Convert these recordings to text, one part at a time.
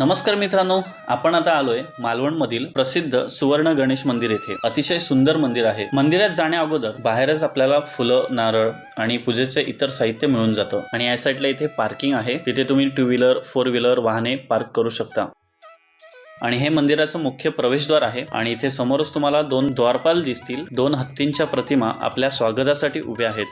नमस्कार मित्रांनो आपण आता आलोय मालवणमधील प्रसिद्ध सुवर्ण गणेश मंदिर येथे. अतिशय सुंदर मंदिर आहे. मंदिरात जाण्या अगोदर बाहेरच आपल्याला फुलं नारळ आणि पूजेचे इतर साहित्य मिळून जातं. आणि या साईडला इथे पार्किंग आहे. तिथे तुम्ही टू व्हीलर फोर व्हीलर वाहने पार्क करू शकता. आणि हे मंदिराचं मुख्य प्रवेशद्वार आहे. आणि इथे समोरच तुम्हाला दोन द्वारपाल दिसतील. दोन हत्तींच्या प्रतिमा आपल्या स्वागतासाठी उभ्या आहेत.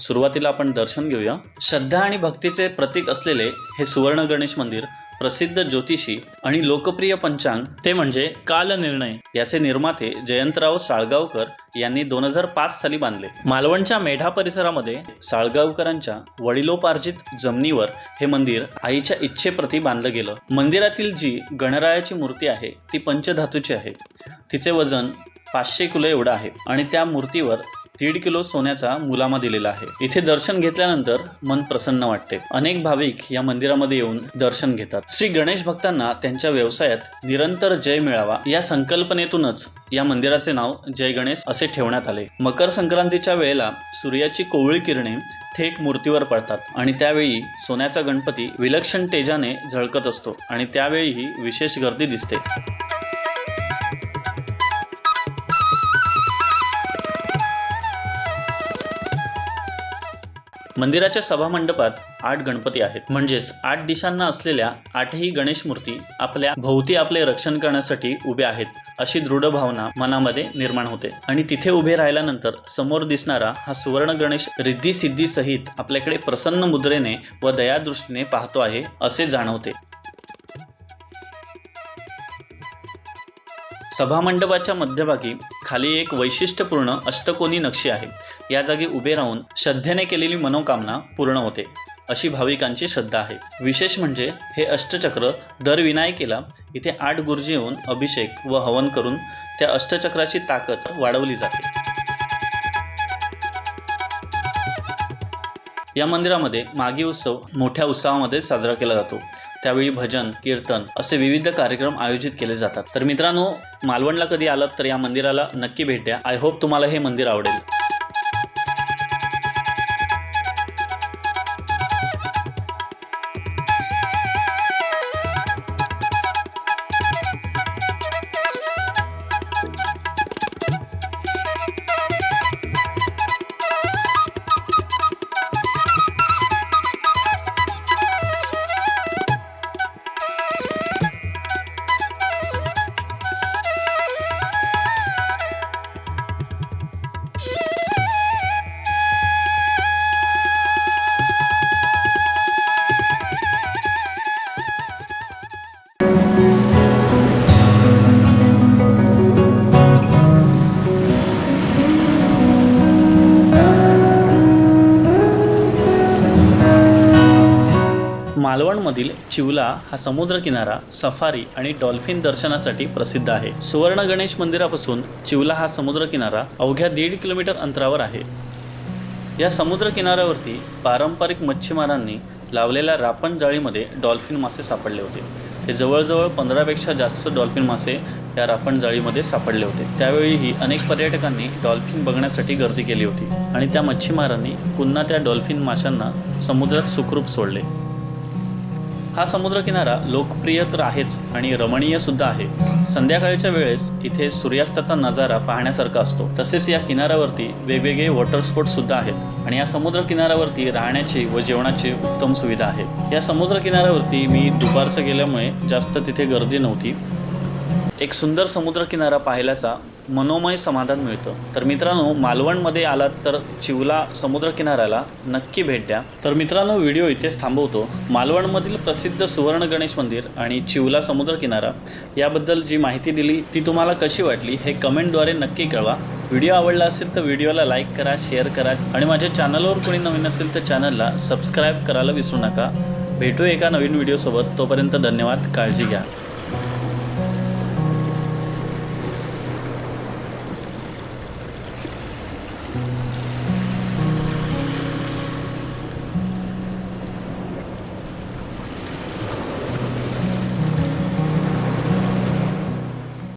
सुरुवातीला आपण दर्शन घेऊया. श्रद्धा आणि भक्तीचे प्रतीक असलेले हे सुवर्ण गणेश मंदिर प्रसिद्ध ज्योतिषी आणि लोकप्रिय पंचांग ते म्हणजे कालनिर्णय याचे निर्माते जयंतराव साळगावकर यांनी दोन हजार पाच साली बांधले. मालवणच्या मेढा परिसरामध्ये साळगावकरांच्या वडिलोपार्जित जमिनीवर हे मंदिर आईच्या इच्छेप्रती बांधलं गेलं. मंदिरातील जी गणरायाची मूर्ती आहे ती पंचधातूची आहे. तिचे वजन पाचशे किलो एवढं आहे आणि त्या मूर्तीवर दीड किलो सोन्याचा मुलामा दिलेला आहे. इथे दर्शन घेतल्यानंतर मन प्रसन्न वाटते. अनेक भाविक या मंदिरामध्ये येऊन दर्शन घेतात. श्री गणेश भक्तांना त्यांच्या व्यवसायात निरंतर जय मिळावा या संकल्पनेतूनच या मंदिराचे नाव जय गणेश असे ठेवण्यात आले. मकर संक्रांतीच्या वेळेला सूर्याची कोवळी किरणे थेट मूर्तीवर पडतात आणि त्यावेळी सोन्याचा गणपती विलक्षण तेजाने झळकत असतो आणि त्यावेळीही विशेष गर्दी दिसते. मंदिराच्या सभामंडपात आठ गणपती आहेत. म्हणजेच आठ दिशांना असलेल्या आठही गणेश मूर्ती आपल्या भोवती आपले रक्षण करण्यासाठी उभ्या आहेत अशी दृढ भावना मनामध्ये निर्माण होते. आणि तिथे उभे राहिल्यानंतर समोर दिसणारा हा सुवर्ण गणेश रिद्धी सिद्धी सहित आपल्याकडे प्रसन्न मुद्रेने व दयादृष्टीने पाहतो आहे असे जाणवते. सभामंडपाच्या मध्यभागी खाली एक वैशिष्ट्यपूर्ण अष्टकोनी नक्षी आहे. या जागी उभे राहून श्रद्धेने केलेली मनोकामना पूर्ण होते अशी भाविकांची श्रद्धा आहे. विशेष म्हणजे हे अष्टचक्र दर विनायकेला इथे आठ गुरुजी येऊन अभिषेक व हवन करून त्या अष्टचक्राची ताकद वाढवली जाते. या मंदिरामध्ये मागी उत्सव मोठ्या उत्सवामध्ये साजरा केला जातो. त्यावेळी भजन कीर्तन असे विविध कार्यक्रम आयोजित केले जातात. तर मित्रांनो मालवणला कधी आलात तर या मंदिराला नक्की भेट द्या. आय होप तुम्हाला हे मंदिर आवडेल. मालवणमधील चिवला हा समुद्रकिनारा सफारी आणि डॉल्फिन दर्शनासाठी प्रसिद्ध आहे. सुवर्ण गणेश मंदिरापासून चिवला हा समुद्रकिनारा अवघ्या दीड किलोमीटर अंतरावर आहे. या समुद्र किनाऱ्यावरती पारंपरिक मच्छीमारांनी लावलेल्या रापण जाळीमध्ये डॉल्फिन मासे सापडले होते. हे जवळजवळ पंधरापेक्षा जास्त डॉल्फिन मासे या रापण जाळीमध्ये सापडले होते. त्यावेळीही अनेक पर्यटकांनी डॉल्फिन बघण्यासाठी गर्दी केली होती आणि त्या मच्छीमारांनी पुन्हा त्या डॉल्फिन माशांना समुद्रात सुखरूप सोडले. हा समुद्रकिनारा लोकप्रिय तर आहेच आणि रमणीय सुद्धा आहे. संध्याकाळच्या वेळेस इथे सूर्यास्ताचा नजारा पाहण्यासारखा असतो. तसेच या किनाऱ्यावरती वेगवेगळे वॉटर स्पोर्ट सुद्धा आहेत आणि या समुद्र किनाऱ्यावरती राहण्याची व जेवणाची उत्तम सुविधा आहे. या समुद्र किनाऱ्यावरती मी दुपारचं गेल्यामुळे जास्त तिथे गर्दी नव्हती. एक सुंदर समुद्रकिनारा पाहिल्याचा मनोमय समाधान मिळतं. तर मित्रांनो मालवणमध्ये आलात तर चिवला समुद्रकिनाऱ्याला नक्की भेट द्या. तर मित्रांनो व्हिडिओ इथेच थांबवतो. मालवणमधील प्रसिद्ध सुवर्ण गणेश मंदिर आणि चिवला समुद्रकिनारा याबद्दल जी माहिती दिली ती तुम्हाला कशी वाटली हे कमेंटद्वारे नक्की कळवा. व्हिडिओ आवडला असेल तर व्हिडिओला लाईक करा शेअर करा आणि माझ्या चॅनलवर कोणी नवीन असेल तर चॅनलला सबस्क्राईब करायला विसरू नका. भेटू एका नवीन व्हिडिओसोबत. तोपर्यंत धन्यवाद काळजी घ्या.